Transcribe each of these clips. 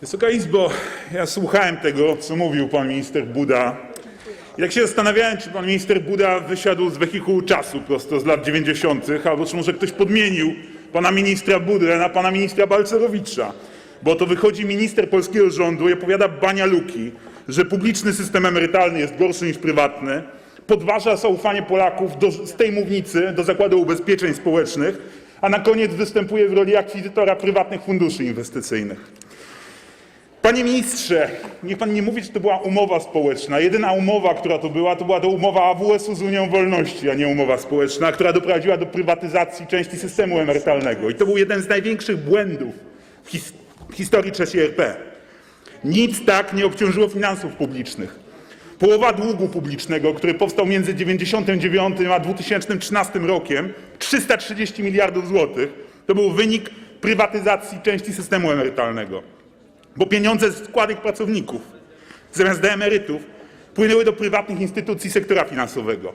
Wysoka Izbo, ja słuchałem tego, co mówił pan minister Buda. I tak się zastanawiałem, czy pan minister Buda wysiadł z wehikułu czasu prosto z lat 90., albo czy może ktoś podmienił pana ministra Budę na pana ministra Balcerowicza. Bo to wychodzi minister polskiego rządu i opowiada banialuki, że publiczny system emerytalny jest gorszy niż prywatny, podważa zaufanie Polaków do, z tej mównicy do Zakładu Ubezpieczeń Społecznych, a na koniec występuje w roli akwizytora prywatnych funduszy inwestycyjnych. Panie ministrze, niech pan nie mówi, że to była umowa społeczna. Jedyna umowa, która to była, to była to umowa AWS-u z Unią Wolności, a nie umowa społeczna, która doprowadziła do prywatyzacji części systemu emerytalnego. I to był jeden z największych błędów w, his historii III RP. Nic tak nie obciążyło finansów publicznych. Połowa długu publicznego, który powstał między 1999 a 2013 rokiem, 330 miliardów złotych, to był wynik prywatyzacji części systemu emerytalnego. Bo pieniądze z składek pracowników zamiast do emerytów płynęły do prywatnych instytucji sektora finansowego.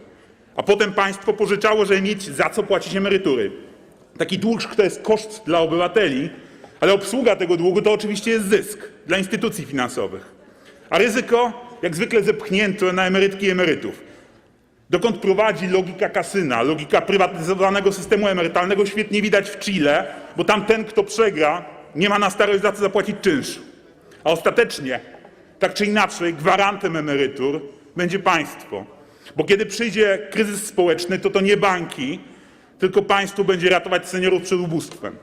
A potem państwo pożyczało, żeby mieć za co płacić emerytury. Taki dług to jest koszt dla obywateli, ale obsługa tego długu to oczywiście jest zysk dla instytucji finansowych. A ryzyko jak zwykle zepchnięto na emerytki i emerytów. Dokąd prowadzi logika kasyna, logika prywatyzowanego systemu emerytalnego świetnie widać w Chile, bo tam ten, kto przegra, nie ma na starość za co zapłacić czynszu. A ostatecznie, tak czy inaczej, gwarantem emerytur będzie państwo. Bo kiedy przyjdzie kryzys społeczny, to to nie banki, tylko państwo będzie ratować seniorów przed ubóstwem.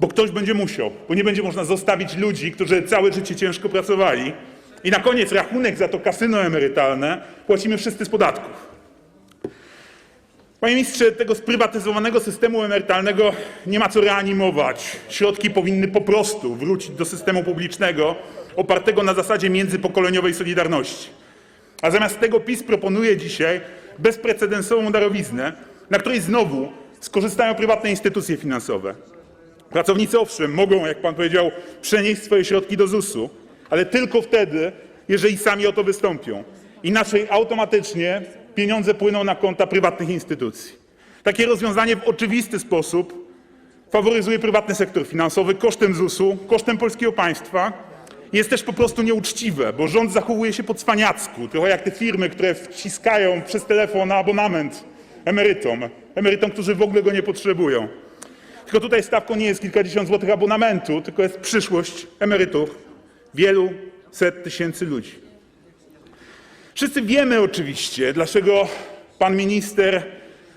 Bo ktoś będzie musiał, bo nie będzie można zostawić ludzi, którzy całe życie ciężko pracowali. I na koniec rachunek za to kasyno emerytalne płacimy wszyscy z podatków. Panie ministrze, tego sprywatyzowanego systemu emerytalnego nie ma co reanimować. Środki powinny po prostu wrócić do systemu publicznego opartego na zasadzie międzypokoleniowej solidarności. A zamiast tego PiS proponuje dzisiaj bezprecedensową darowiznę, na której znowu skorzystają prywatne instytucje finansowe. Pracownicy owszem mogą, jak pan powiedział, przenieść swoje środki do ZUS-u, ale tylko wtedy, jeżeli sami o to wystąpią. Inaczej automatycznie pieniądze płyną na konta prywatnych instytucji. Takie rozwiązanie w oczywisty sposób faworyzuje prywatny sektor finansowy kosztem ZUS-u, kosztem polskiego państwa. Jest też po prostu nieuczciwe, bo rząd zachowuje się po cwaniacku, trochę jak te firmy, które wciskają przez telefon abonament emerytom, emerytom, którzy w ogóle go nie potrzebują. Tylko tutaj stawką nie jest kilkadziesiąt złotych abonamentu, tylko jest przyszłość emerytów wielu set tysięcy ludzi. Wszyscy wiemy oczywiście, dlaczego pan minister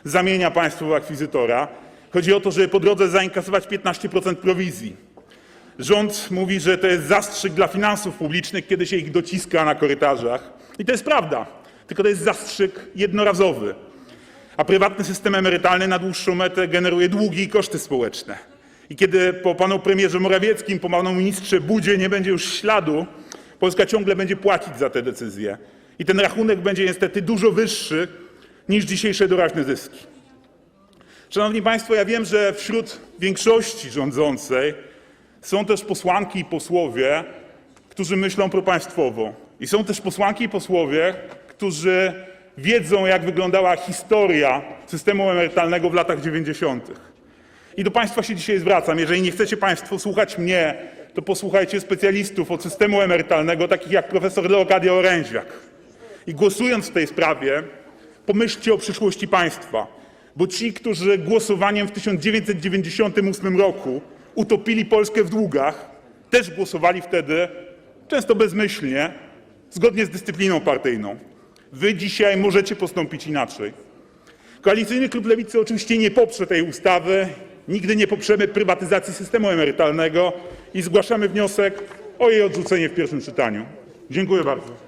zamienia państwo w akwizytora. Chodzi o to, żeby po drodze zainkasować 15% prowizji. Rząd mówi, że to jest zastrzyk dla finansów publicznych, kiedy się ich dociska na korytarzach. I to jest prawda, tylko to jest zastrzyk jednorazowy. A prywatny system emerytalny na dłuższą metę generuje długi i koszty społeczne. I kiedy po panu premierze Morawieckim, po panu ministrze Budzie nie będzie już śladu, Polska ciągle będzie płacić za te decyzje. I ten rachunek będzie niestety dużo wyższy niż dzisiejsze doraźne zyski. Szanowni Państwo, ja wiem, że wśród większości rządzącej są też posłanki i posłowie, którzy myślą propaństwowo. I są też posłanki i posłowie, którzy wiedzą, jak wyglądała historia systemu emerytalnego w latach 90. I do Państwa się dzisiaj zwracam. Jeżeli nie chcecie Państwo słuchać mnie, to posłuchajcie specjalistów od systemu emerytalnego, takich jak profesor Leokadia Oręziak. I głosując w tej sprawie, pomyślcie o przyszłości państwa, bo ci, którzy głosowaniem w 1998 roku utopili Polskę w długach, też głosowali wtedy, często bezmyślnie, zgodnie z dyscypliną partyjną. Wy dzisiaj możecie postąpić inaczej. Koalicyjny Klub Lewicy oczywiście nie poprze tej ustawy, nigdy nie poprzemy prywatyzacji systemu emerytalnego i zgłaszamy wniosek o jej odrzucenie w pierwszym czytaniu. Dziękuję bardzo.